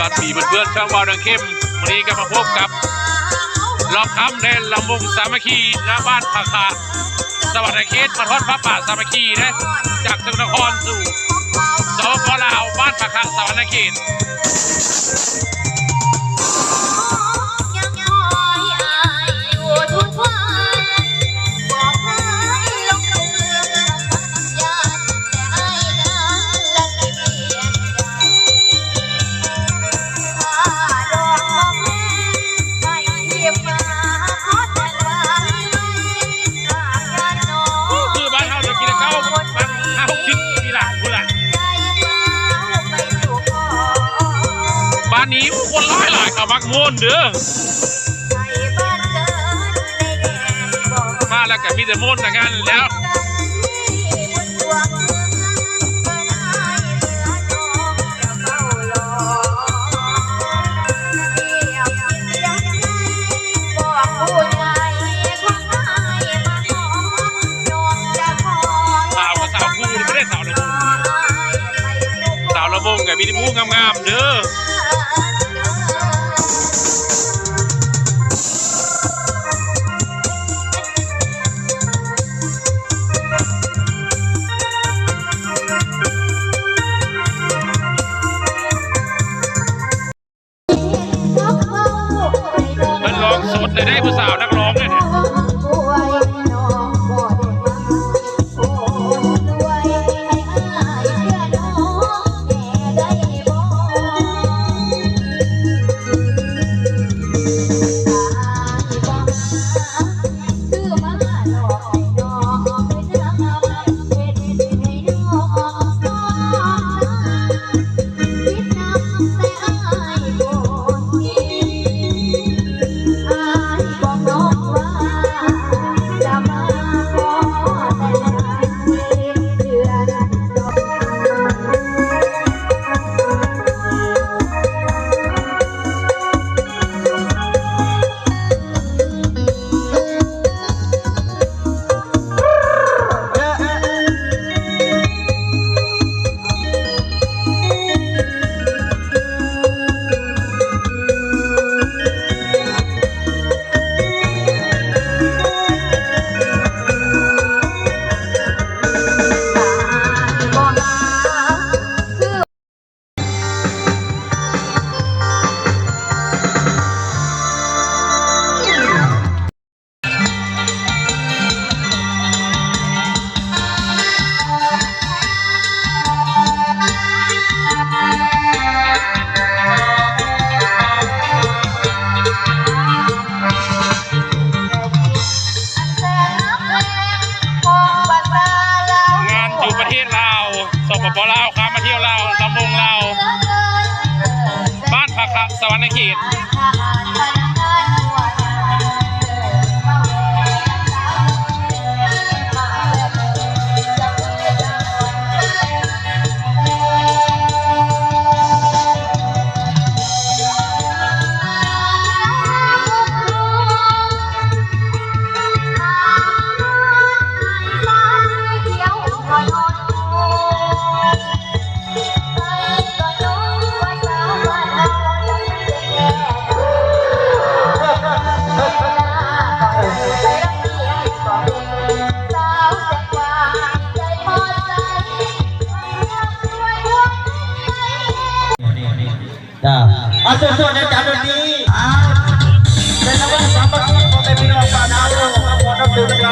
วัสดีเพื่อนๆช่องวาวดังเข้มวันนี้ก็มาพบกับรอบคำในลำวงสามัคคีหน้าบ้านผาคาสวัสดีเขตมาทอดพระป่าสามัคคีนะจากสกลนครสู่สปปลาวบ้านผาคาสวัสดีเขต เขามักม่วนเด้อให้บ้านเกิดในแดนบอกมาแล้วก็มีแต่ม่วนแต่งงานแล้วสาวกับสาวคู่นี่ไม่ได้สาวระบงสาวระบงกับมีที่พูงามๆเด้อ สวรรค์เขต อาส่วนส่วนในจานนี้อ่าเป็นนักสามัคคีของพี่น้องบ้านเราขอบถือกั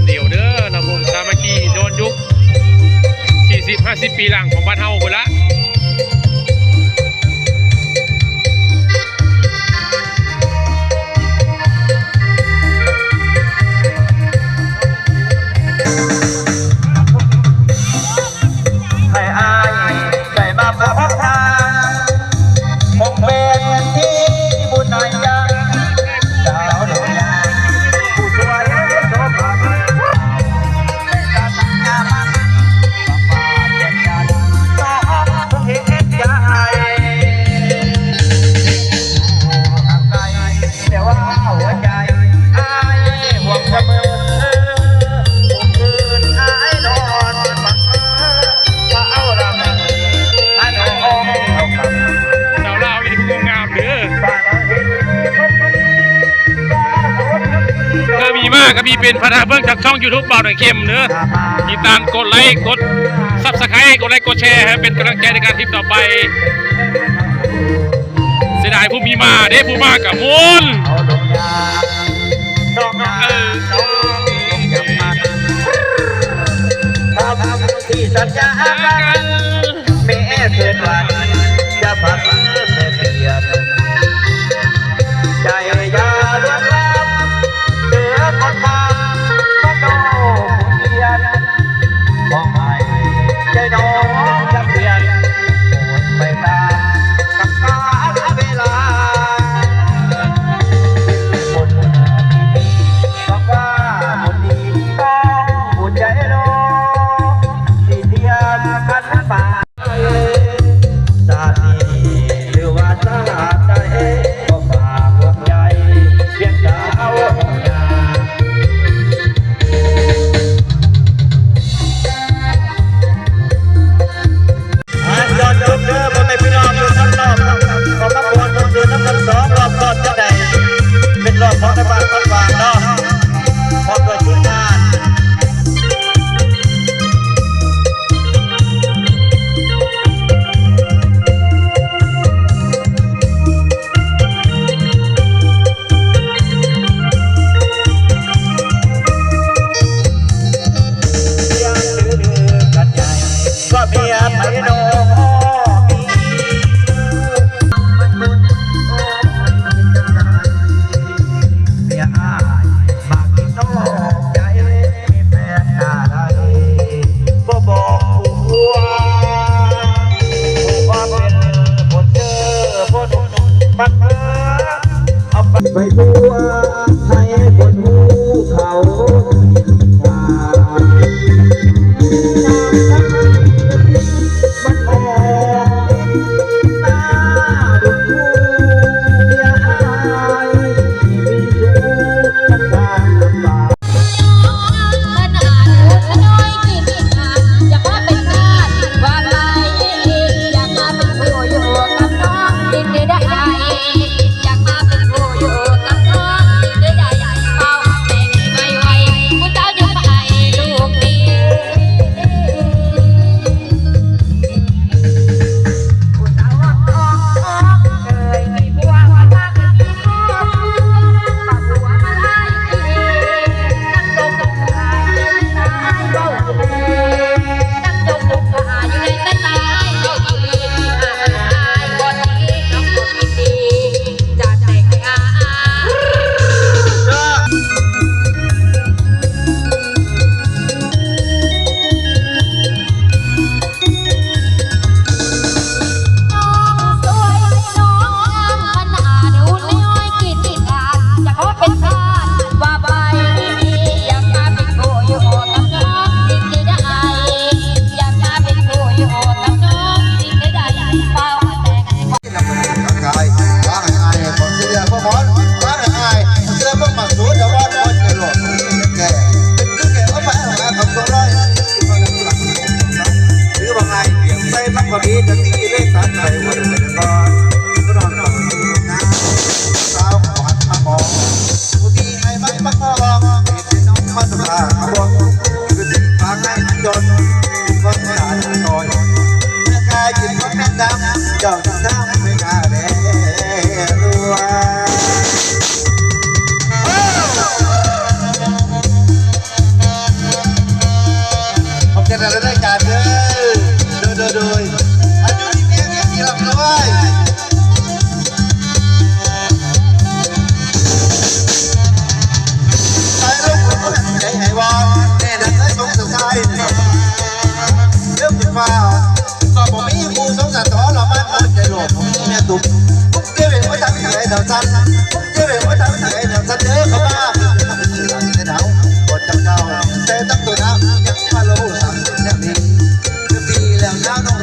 นเดียวเด้อละวงสามัคคีโดนยุค40-50 ปีหลังของบ้านเฮาคนละ มีเป็นพระเบื้องจากช่องยูทูบบ่าวหนังเข้มเนื้อติดตามกดไลค์กดซับสไครต์กดไลค์กดแชร์ครับเป็นกำลังใจในการทริปต่อไป เสียดายผู้มีมาเด้ผู้มากับมูลที่สัญญากันแม่เกิดวัน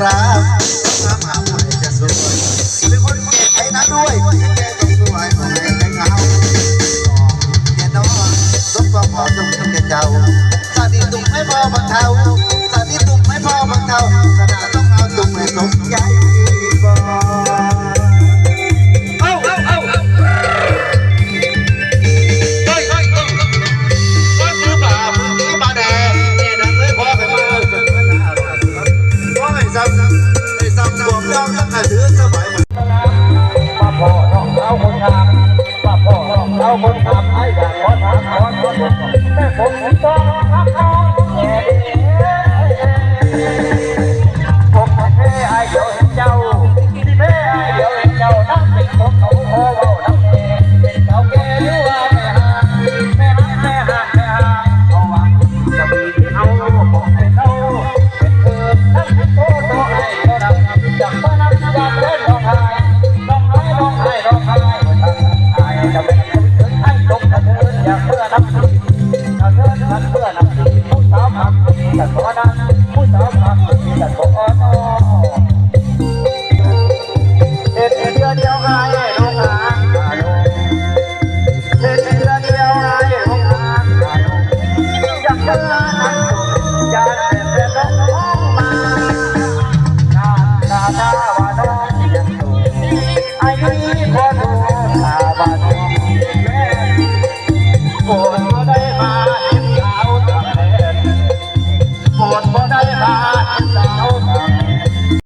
ครับต้องทำหาผู้ใดจะสวยเป็นคนเก่งไอ้นะด้วยแกต้องสวยคนไหนในเงาแกน้องสมความหอมสมกับแกเจ้าสาดีตุ่มไม่พอบังเทาสาดีตุ่มไม่พอบังเทาสนาต้องเอาตุ่มให้สมใหญ่